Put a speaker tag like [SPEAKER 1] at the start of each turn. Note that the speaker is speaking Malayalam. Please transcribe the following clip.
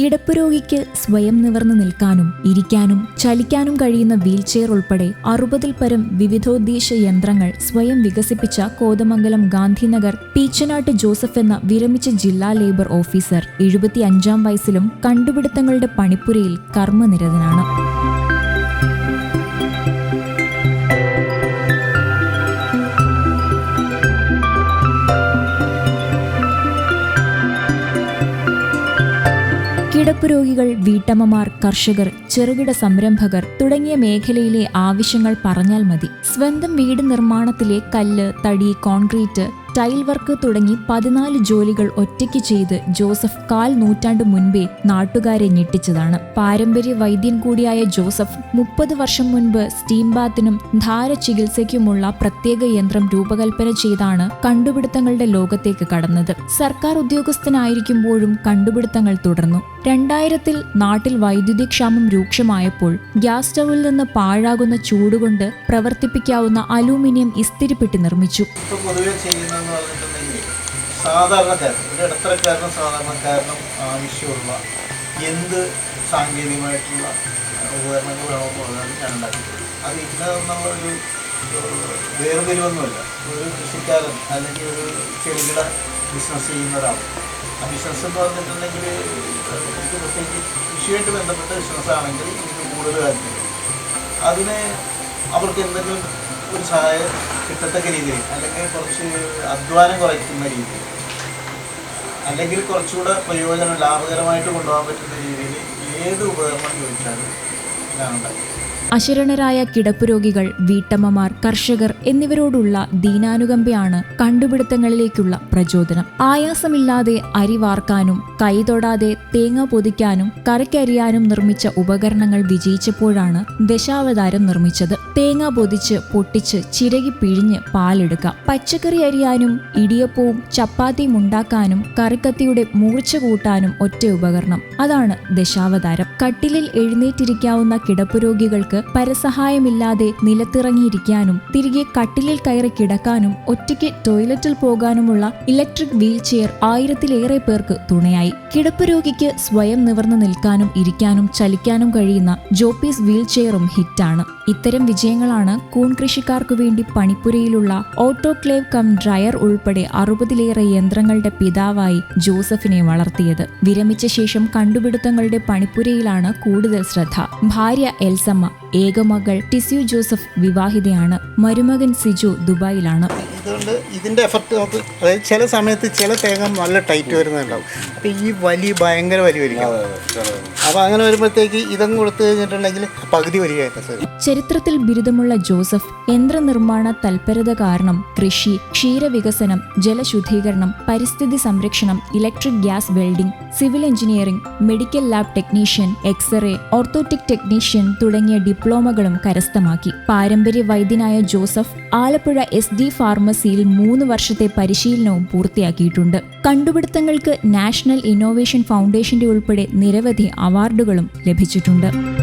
[SPEAKER 1] കിടപ്പ് രോഗിക്ക് സ്വയം നിവർന്നു നിൽക്കാനും ഇരിക്കാനും ചലിക്കാനും കഴിയുന്ന വീൽചെയർ ഉൾപ്പെടെ അറുപതിൽ പരം വിവിധോദ്ദേശ യന്ത്രങ്ങൾ സ്വയം വികസിപ്പിച്ച കോതമംഗലം ഗാന്ധിനഗർ പീച്ചനാട്ട് ജോസഫ് എന്ന വിരമിച്ച ജില്ലാ ലേബർ ഓഫീസർ എഴുപത്തിയഞ്ചാം വയസ്സിലും കണ്ടുപിടുത്തങ്ങളുടെ പണിപ്പുരയിൽ കർമ്മനിരതനാണ്. കിടപ്പ് രോഗികൾ വീട്ടമ്മമാർ കർഷകർ ചെറുകിട സംരംഭകർ തുടങ്ങിയ മേഖലയിലെ ആവശ്യങ്ങൾ പറഞ്ഞാൽ മതി. സ്വന്തം വീട് നിർമ്മാണത്തിലെ കല്ല് തടി കോൺക്രീറ്റ് ടൈൽ വർക്ക് തുടങ്ങി പതിനാല് ജോലികൾ ഒറ്റയ്ക്ക് ചെയ്ത് ജോസഫ് കാൽ നൂറ്റാണ്ട് മുൻപേ നാട്ടുകാരെ ഞെട്ടിച്ചതാണ്. പാരമ്പര്യ വൈദ്യൻ കൂടിയായ ജോസഫ് മുപ്പത് വർഷം മുൻപ് സ്റ്റീം ബാത്തിനും ധാര ചികിത്സയ്ക്കുമുള്ള പ്രത്യേക യന്ത്രം രൂപകൽപ്പന ചെയ്താണ് കണ്ടുപിടുത്തങ്ങളുടെ ലോകത്തേക്ക് കടന്നത്. സർക്കാർ ഉദ്യോഗസ്ഥനായിരിക്കുമ്പോഴും കണ്ടുപിടുത്തങ്ങൾ തുടർന്നു. രണ്ടായിരത്തിൽ നാട്ടിൽ വൈദ്യുതി ക്ഷാമം രൂക്ഷമായപ്പോൾ ഗ്യാസ് സ്റ്റൗവിൽ നിന്ന് പാഴാകുന്ന ചൂടുകൊണ്ട് പ്രവർത്തിപ്പിക്കാവുന്ന അലൂമിനിയം ഇസ്തിരിപ്പെട്ടി നിർമ്മിച്ചു.
[SPEAKER 2] ഇപ്പോൾ ചെയ്യുന്നതെന്ന് പറഞ്ഞിട്ടുണ്ടെങ്കിൽ സാധാരണക്കാരൻ ഒരു ഇടത്തരക്കാരനും സാധാരണക്കാരനും ആവശ്യമുള്ള എന്ത് സാങ്കേതികമായിട്ടുള്ള ഉപകരണങ്ങൾ വേണമെന്ന് പറഞ്ഞാലും ഞാൻ ഉണ്ടാക്കിയിട്ടുള്ളത്. അത് ഇന്നതെന്നുള്ള ഒരു വേർതിരിവൊന്നുമില്ല. ഒരു കൃഷിക്കാരൻ അല്ലെങ്കിൽ ഒരു ചെറുകിട ബിസിനസ് ചെയ്യുന്ന ഒരാൾ. ആ ബിസിനസ് എന്ന് പറഞ്ഞിട്ടുണ്ടെങ്കിൽ എനിക്ക് പ്രത്യേകിച്ച് കൃഷിയായിട്ട് ബന്ധപ്പെട്ട ബിസിനസ് ആണെങ്കിൽ എനിക്ക് കൂടുതൽ താല്പര്യം. അതിന് അവർക്ക് എന്തെങ്കിലും ഒരു സഹായം കിട്ടത്തക്ക രീതിയിൽ അല്ലെങ്കിൽ കുറച്ച് അധ്വാനം കുറയ്ക്കുന്ന രീതിയിൽ അല്ലെങ്കിൽ കുറച്ചുകൂടെ പ്രയോജനം ലാഭകരമായിട്ട് കൊണ്ടുപോകാൻ പറ്റുന്ന രീതിയിൽ ഏത് ഉപകരണം ചോദിച്ചാലും ഞാൻ
[SPEAKER 1] അശരണരായ കിടപ്പുരോഗികൾ വീട്ടമ്മമാർ കർഷകർ എന്നിവരോടുള്ള ദീനാനുകമ്പയാണ് കണ്ടുപിടുത്തങ്ങളിലേക്കുള്ള പ്രചോദനം. ആയാസമില്ലാതെ അരി വാർക്കാനും കൈതൊടാതെ തേങ്ങ പൊതിക്കാനും കരയ്ക്കരിയാനും നിർമ്മിച്ച ഉപകരണങ്ങൾ വിജയിച്ചപ്പോഴാണ് ദശാവതാരം നിർമ്മിച്ചത്. തേങ്ങ പൊതിച്ച് പൊട്ടിച്ച് ചിരകി പിഴിഞ്ഞ് പാലെടുക്കാം. പച്ചക്കറി അരിയാനും ഇടിയപ്പവും ചപ്പാത്തിയും ഉണ്ടാക്കാനും കറിക്കത്തിയുടെ മൂർച്ച കൂട്ടാനും ഒറ്റ ഉപകരണം. അതാണ് ദശാവതാരം. കട്ടിലിൽ എഴുന്നേറ്റിരിക്കാവുന്ന കിടപ്പ് രോഗികൾക്ക് പരസഹായമില്ലാതെ നിലത്തിറങ്ങിയിരിക്കാനും തിരികെ കട്ടിലിൽ കയറി കിടക്കാനും ഒറ്റയ്ക്ക് ടോയ്ലറ്റിൽ പോകാനുമുള്ള ഇലക്ട്രിക് വീൽ ചെയർ ആയിരത്തിലേറെ പേർക്ക് തുണയായി. കിടപ്പ് രോഗിക്ക് സ്വയം നിവർന്നു നിൽക്കാനും ഇരിക്കാനും ചലിക്കാനും കഴിയുന്ന ജോപ്പീസ് വീൽ ചെയറും ഹിറ്റാണ്. ഇത്തരം വിജയങ്ങളാണ് കൂൺ കൃഷിക്കാർക്കു വേണ്ടി പണിപ്പുരയിലുള്ള ഓട്ടോക്ലേവ് കം ഡ്രയർ ഉൾപ്പെടെ അറുപതിലേറെ യന്ത്രങ്ങളുടെ പിതാവായി ജോസഫിനെ വളർത്തിയത്. വിരമിച്ച ശേഷം കണ്ടുപിടുത്തങ്ങളുടെ പണിപ്പുരയിലാണ് കൂടുതൽ ശ്രദ്ധ. ഭാര്യ എൽസമ്മ ഏകമകൾ ടിസ്യു ജോസഫ് വിവാഹിതയാണ്. മരുമകൻ സിജു ദുബായിലാണ്.
[SPEAKER 2] ഇതുകൊണ്ട് ഇതിന്റെ എഫക്റ്റ് നമുക്ക് അതായത് ചില സമയത്ത് ചില തേങ്ങ നല്ല ടൈറ്റ് വരുന്നുണ്ടാവും. അപ്പോൾ ഈ വലി ഭയങ്കര വലി വരിക. അപ്പോൾ അങ്ങനെ വരുമ്പോഴത്തേക്ക് ഇതങ്ങ് കൊടുത്തു കഴിഞ്ഞിട്ടുണ്ടെങ്കിൽ പകുതി വരികയായിട്ട് സാർ.
[SPEAKER 1] ചരിത്രത്തിൽ ബിരുദമുള്ള ജോസഫ് യന്ത്രനിർമ്മാണ തൽപരത കാരണം കൃഷി ക്ഷീരവികസനം ജലശുദ്ധീകരണം പരിസ്ഥിതി സംരക്ഷണം electric gas welding civil engineering medical lab technician x ray orthotic technician തുടങ്ങിയ ഡിപ്ലോമകളും കരസ്ഥമാക്കി. പാരമ്പര്യ വൈദ്യനായ ജോസഫ് ആലപ്പുഴ എസ് ഡി ഫാർമസിയിൽ മൂന്ന് വർഷത്തെ പരിശീലനവും പൂർത്തിയാക്കിയിട്ടുണ്ട്. കണ്ടുപിടുത്തങ്ങൾക്ക് നാഷണൽ ഇന്നോവേഷൻ ഫൗണ്ടേഷന്റെ ഉൾപ്പെടെ നിരവധി അവാർഡുകളും ലഭിച്ചിട്ടുണ്ട്.